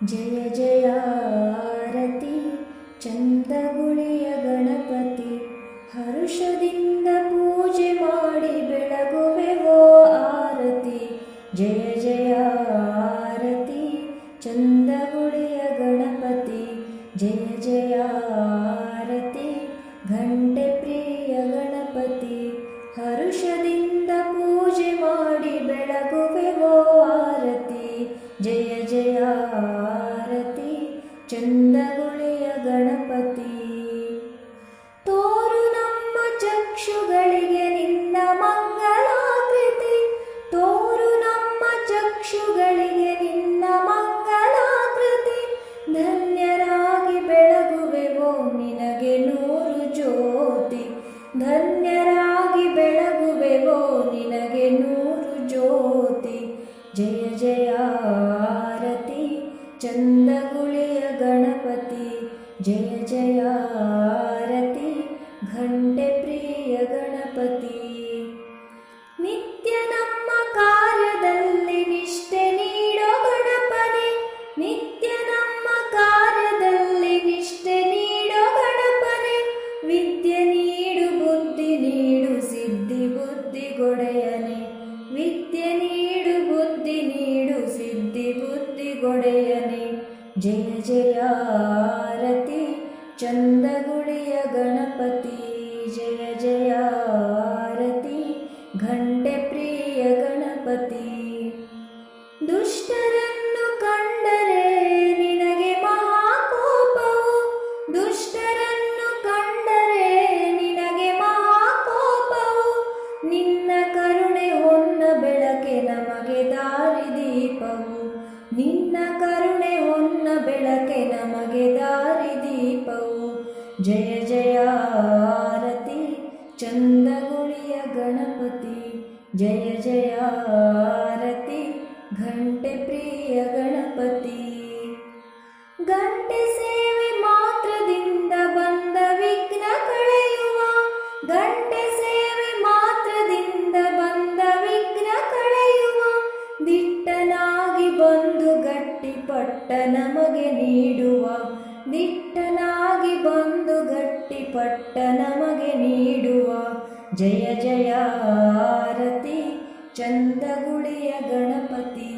ಜಯ ಜಯ ಆರತಿ ಚಂದಗುಳಿಯ ಗಣಪತಿ ಹರುಷದಿಂದ ಪೂಜೆ ಮಾಡಿ ಬೆಳಗುವೆವೋ ಆರತಿ ಜಯ ಜಯ ಆರತಿ ಚಂದಗುಳಿಯ ಗಣಪತಿ ಜಯ ಜಯ ಆರತಿ ಘಂಟೆ ಧನ್ಯರಾಗಿ ಬೆಳಗುವೆವೋ ನಿನಗೆ ನೂರು ಜ್ಯೋತಿ ಜಯ ಜಯ ಆರತಿ ಚಂದಗುಳಿಯ ಗಣಪತಿ ಜಯ ಜಯ ಆರತಿ ಘಂಟೆ ಪ್ರಿಯ ಗಣಪತಿ ಗೊಡೆಯನೆ ವಿದ್ಯೆ ನೀಡು ಬುದ್ಧಿ ನೀಡು ಸಿದ್ಧಿ ಬುದ್ಧಿ ಗೊಡೆಯನೆ ಜಯ ಜಯ ಆರತಿ ಚಂದಗುಳಿಯ ಗಣಪತಿ ಜಯ ಜಯ ಆರತಿ ಘಂಟೆ ಪ್ರಿಯ ಕರುಣೆ ಹೊನ್ನ ಬೆಳಕೆ ನಮಗೆ ದಾರಿದೀಪವು ನಿನ್ನ ಕರುಣೆ ಹೊನ್ನ ಬೆಳಕೆ ನಮಗೆ ದಾರಿದೀಪವು ಜಯ ಜಯ ಆರತಿ ಚಂದಗುಳಿಯ ಗಣಪತಿ ಜಯ ಜಯ ಆರತಿ ಘಂಟೆ ಪ್ರಿಯ ಗಣಪತಿ ಗಟ್ಟಿಪಟ್ಟ ನಮಗೆ ನೀಡುವ, ನಿಟ್ಟನಾಗಿ ಬಂದು ಗಟ್ಟಿಪಟ್ಟ ನಮಗೆ ನೀಡುವ. ಜಯ ಜಯ ಆರತಿ, ಚಂದಗುಳಿಯ ಗಣಪತಿ.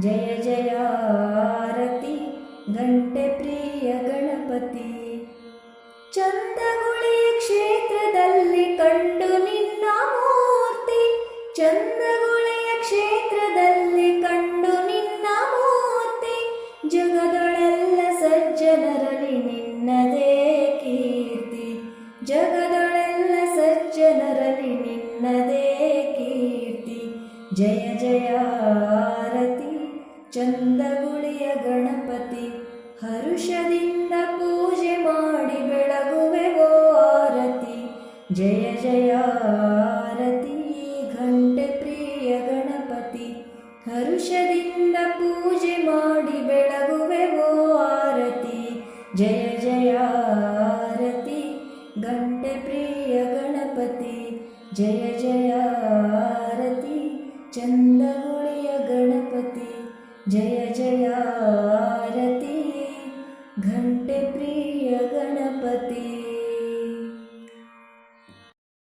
ಜಯ ಜಯ ಆರತಿ, ಗಂಟೆ ಪ್ರಿಯ ಗಣಪತಿ. ಚಂದಗುಳಿಯ ಕ್ಷೇತ್ರದಲ್ಲಿ ಕಂಡು ನಿನ್ನ ಮೂರ್ತಿ ಚಂದಗುಳೆಯ ಜಗದೊಳೆಲ್ಲ ಸಜ್ಜನರಲ್ಲಿ ನಿನ್ನದೇ ಕೀರ್ತಿ ಜಯ ಜಯ ಆರತಿ ಚಂದಗುಳಿಯ ಗಣಪತಿ ಹರುಷದಿಂದ ಪೂಜೆ ಮಾಡಿ ಬೆಳಗುವೆವೋ ಆರತಿ ಜಯ ಜಯ ಆರತಿ ಘಂಟೆ ಪ್ರಿಯ ಗಣಪತಿ ಹರುಷದಿಂದ जय जय आरती जया गणपति जय जया